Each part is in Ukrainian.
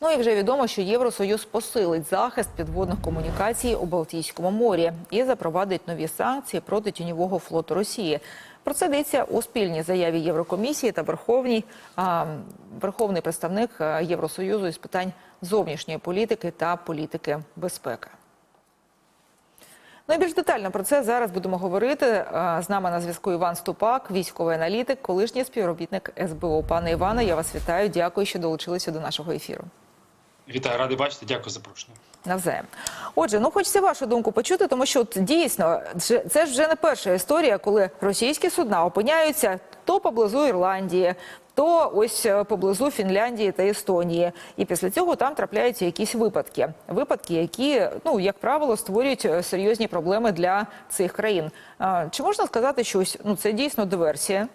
Ну і вже відомо, що Євросоюз посилить захист підводних комунікацій у Балтійському морі і запровадить нові санкції проти тіньового флоту Росії. Про це йдеться у спільній заяві Єврокомісії та Верховній а, Верховний представник Євросоюзу із питань зовнішньої політики та політики безпеки. Найбільш детально про це зараз будемо говорити. З нами на зв'язку Іван Ступак, військовий аналітик, колишній співробітник СБУ. Пане Іване, я вас вітаю. Дякую, що долучилися до нашого ефіру. Вітаю, радий бачити. Дякую за запрошення. Навзаєм. Отже, ну хочеться вашу думку почути, тому що от, дійсно це ж вже не перша історія, коли російські судна опиняються то поблизу Ірландії, то ось е, поблизу Фінляндії та Естонії. І після цього там трапляються якісь випадки. Випадки, які, ну як правило, створюють е, серйозні проблеми для цих країн. Чи можна сказати, що ось, ну це дійсно диверсія?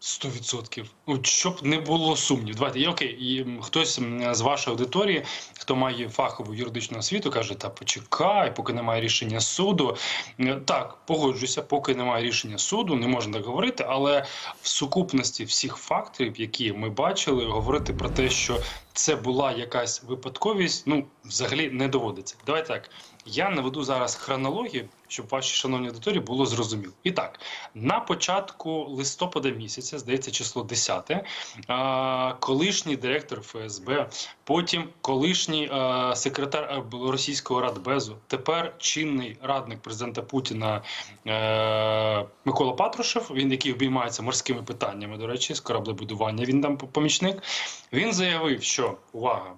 Сто відсотків. Ну, щоб не було сумнів. Давайте окей. І хтось з вашої аудиторії, хто має фахову юридичну освіту, каже: та почекай, поки немає рішення суду. Е, Так, погоджуся, поки немає рішення суду, не можна так говорити. Але в сукупності всіх факторів, які ми бачили, говорити про те, що це була якась випадковість, ну взагалі не доводиться. Давайте так. Я наведу зараз хронологію, щоб вашій шановній аудиторії було зрозуміло. І так, на початку листопада місяця, здається, число 10, колишній директор ФСБ, потім колишній секретар російського радбезу, тепер чинний радник президента Путіна е, Микола Патрушев, він який обіймається морськими питаннями, до речі, з кораблебудування. Він там помічник. Він заявив, що увага.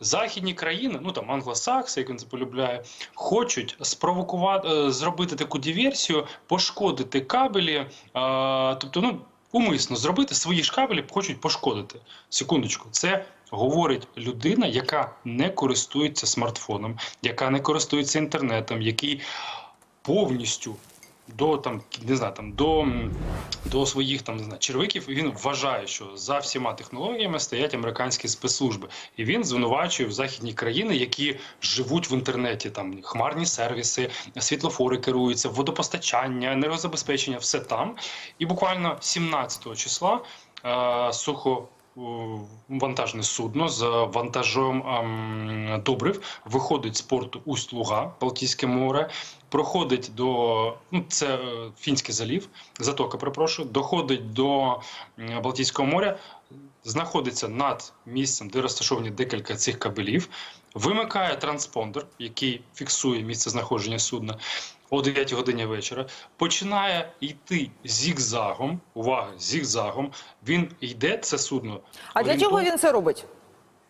Західні країни, ну там англосакси, як він це полюбляє, хочуть спровокувати, е, зробити таку диверсію, пошкодити кабелі, е, тобто, ну умисно зробити свої ж кабелі, хочуть пошкодити. Секундочку, це говорить людина, яка не користується смартфоном, яка не користується інтернетом, який повністю до там не знаю, там до, до своїх там не знаю червиків він вважає, що за всіма технологіями стоять американські спецслужби, і він звинувачує в західні країни, які живуть в інтернеті. Там хмарні сервіси, світлофори керуються, водопостачання, енергозабезпечення, все там. І буквально 17 числа е, сухо. Вантажне судно з вантажом ем, добрив виходить з порту Усть-Луга, Балтійське море, проходить до ну це е, Фінський залів, затока, перепрошую, доходить до Балтійського моря, знаходиться над місцем, де розташовані декілька цих кабелів, вимикає транспондер, який фіксує місце знаходження судна о 9 годині вечора, починає йти зігзагом. Увага, зігзагом. Він йде це судно. А для чого він це робить?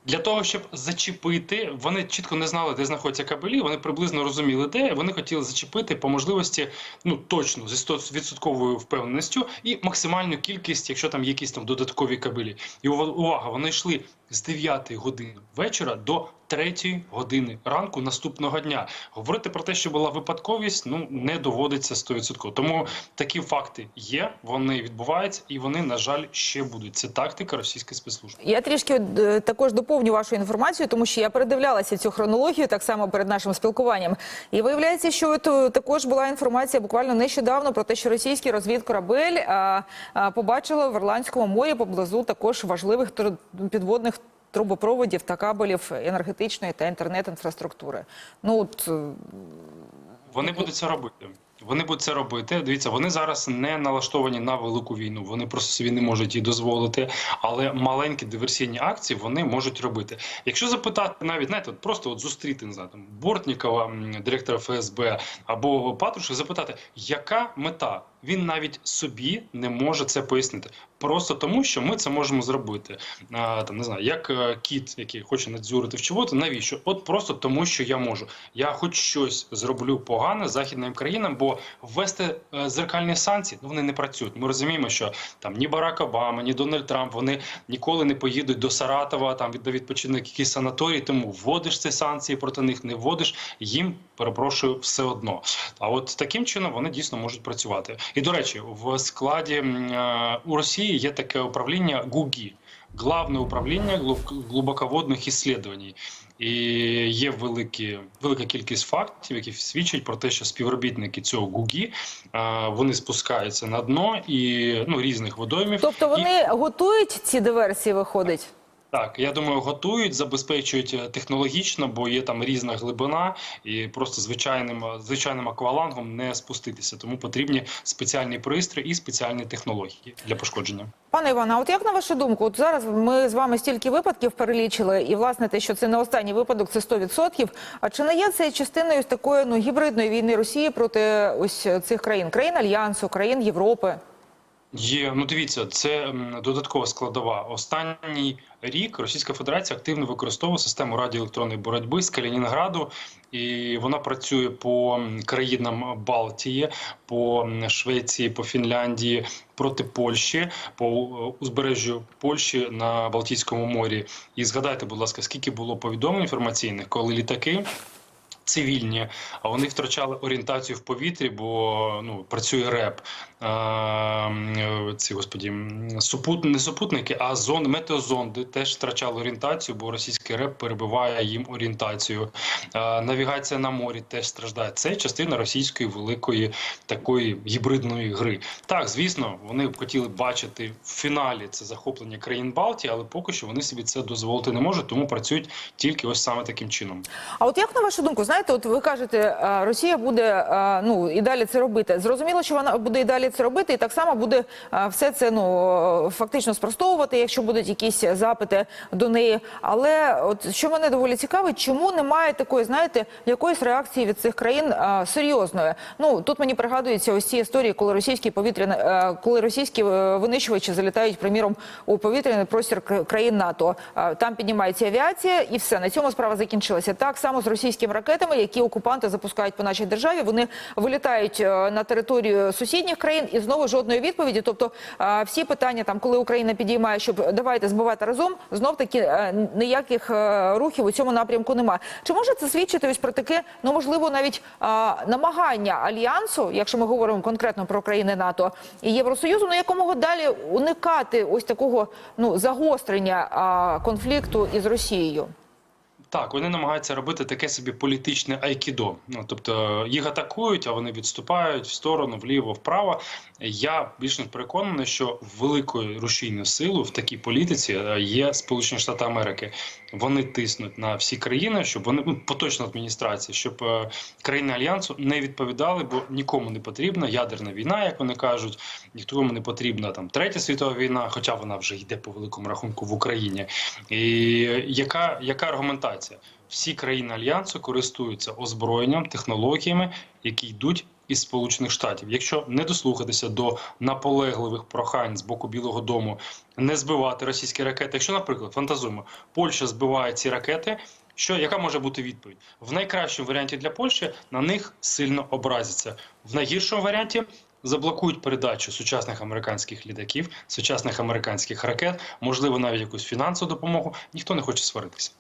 Для того щоб зачепити, вони чітко не знали, де знаходяться кабелі. Вони приблизно розуміли, де вони хотіли зачепити по можливості, ну точно зі 100% впевненістю, і максимальну кількість, якщо там якісь там додаткові кабелі. І увага, вони йшли з 9 години вечора до 3 години ранку наступного дня. Говорити про те, що була випадковість, ну не доводиться 100%. Тому такі факти є, вони відбуваються, і вони, на жаль, ще будуть. Це тактика російської спецслужби. Я трішки е, також доповню вашу інформацію, тому що я передивлялася цю хронологію так само перед нашим спілкуванням. І виявляється, що е, також була інформація буквально нещодавно про те, що російський розвідкорабель а, а, побачили в Ірландському морі поблизу також важливих підводних трубопроводів та кабелів енергетичної та інтернет-інфраструктури. Ну от е, Вони будуть це робити. Вони будуть це робити. Дивіться, вони зараз не налаштовані на велику війну. Вони просто собі не можуть її дозволити. Але маленькі диверсійні акції вони можуть робити. Якщо запитати навіть знаєте, от просто от зустріти не знаю, Бортнікова, директора ФСБ або Патрушева, запитати, яка мета. Він навіть собі не може це пояснити. Просто тому, що ми це можемо зробити. А, там не знаю, як е, кіт, який хоче надзюрити в чого-то, навіщо? От просто тому, що я можу. Я хоч щось зроблю погане західним країнам, бо ввести е, зеркальні санкції ну вони не працюють. Ми розуміємо, що там ні Барак Обама, ні Дональд Трамп вони ніколи не поїдуть до Саратова, там від відпочинок якийсь санаторій. Тому вводиш ці санкції проти них, не вводиш їм. Перепрошую, все одно. А от таким чином вони дійсно можуть працювати. І до речі, в складі е, у Росії є таке управління ГУГІ. Главне управління глибоководних іслідувань. І є великі, велика кількість фактів, які свідчать про те, що співробітники цього ГУГІ е, вони спускаються на дно і ну різних водоймів. тобто І- вони готують ці диверсії, виходить. Так, я думаю, готують, забезпечують е, технологічно, бо є там різна глибина, і просто звичайним звичайним аквалангом не спуститися. Тому потрібні спеціальні пристрої і спеціальні технології для пошкодження. Пане Іване, от як на вашу думку, от зараз ми з вами стільки випадків перелічили, і власне те, що це не останній випадок, це 100%. А чи не є це частиною такої ну гібридної війни Росії проти ось цих країн, країн Альянсу, країн Європи? Є, ну дивіться, це додаткова складова. Останній рік Російська Федерація активно використовує систему радіоелектронної боротьби з Калінінграду, і вона працює по країнам Балтії, по Швеції, по Фінляндії, проти Польщі, по е, узбережжю Польщі на Балтійському морі. І згадайте, будь ласка, скільки було повідомлень інформаційних, коли літаки. Цивільні, а вони втрачали орієнтацію в повітрі, бо ну працює РЕП. Е, ці господі супут, не супутники, а зон метеозонди теж втрачали орієнтацію, бо російський РЕП перебиває їм орієнтацію. Е, навігація на морі теж страждає. Це частина російської великої такої гібридної гри. Так, звісно, вони б хотіли бачити в фіналі це захоплення країн Балтії, але поки що вони собі це дозволити не можуть, тому працюють тільки ось саме таким чином. А от як на вашу думку, знаєте, от ви кажете, е, Росія буде е, ну і далі це робити. Зрозуміло, що вона буде і далі це робити, і так само буде е, все це ну фактично спростовувати, якщо будуть якісь запити до неї. Але от що мене доволі цікавить, чому немає такої, знаєте, якоїсь реакції від цих країн серйозної? Ну тут мені пригадуються ось ці історії, коли російські повітряні, коли російські винищувачі залітають, приміром, у повітряний простір країн НАТО. Там піднімається авіація, і все на цьому справа закінчилася. Так само з російськими ракетами, які окупанти запускають по нашій державі. Вони вилітають е, на територію сусідніх країн і знову жодної відповіді. Тобто е, всі питання, там коли Україна підіймає, щоб давайте збивати разом, знов таки е, ніяких рухів у цьому напрямку немає. Чи може це свідчити ось про таке, ну можливо, навіть намагання альянсу, якщо ми говоримо конкретно про країни НАТО і Євросоюзу, ну якомога далі уникати ось такого ну загострення конфлікту із Росією? Так, вони намагаються робити таке собі політичне айкідо. Ну тобто їх атакують, а вони відступають в сторону, вліво, вправо. Я більш ніж переконаний, що великою рушійною силою в такій політиці е, є Сполучені Штати Америки. Вони тиснуть на всі країни, щоб вони ну, поточна адміністрація, щоб е, країни альянсу не відповідали, бо нікому не потрібна ядерна війна, як вони кажуть. Нікому не потрібна там третя світова війна, хоча вона вже йде по великому рахунку в Україні. І яка, яка аргументація? Всі країни альянсу користуються озброєнням, технологіями, які йдуть із Сполучених Штатів. Якщо не дослухатися до наполегливих прохань з боку Білого Дому не збивати російські ракети, якщо, наприклад, фантазуємо, Польща збиває ці ракети. Що яка може бути відповідь? В найкращому варіанті для Польщі на них сильно образяться. В найгіршому варіанті заблокують передачу сучасних американських літаків, сучасних американських ракет, можливо, навіть якусь фінансову допомогу. Ніхто не хоче сваритися.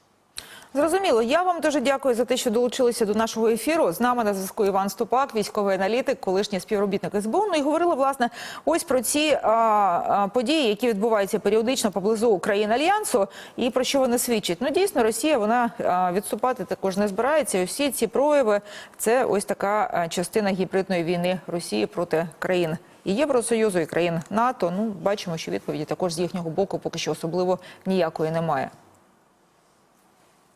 Зрозуміло. Я вам дуже дякую за те, що долучилися до нашого ефіру. З нами на зв'язку Іван Ступак, військовий аналітик, колишній співробітник СБУ. Ну і говорили власне ось про ці а, а, події, які відбуваються періодично поблизу країн альянсу, і про що вони свідчать. Ну дійсно, Росія вона а, відступати також не збирається. І всі ці прояви це ось така частина гібридної війни Росії проти країн. І Євросоюзу, і країн НАТО. Ну бачимо, що відповіді також з їхнього боку поки що особливо ніякої немає.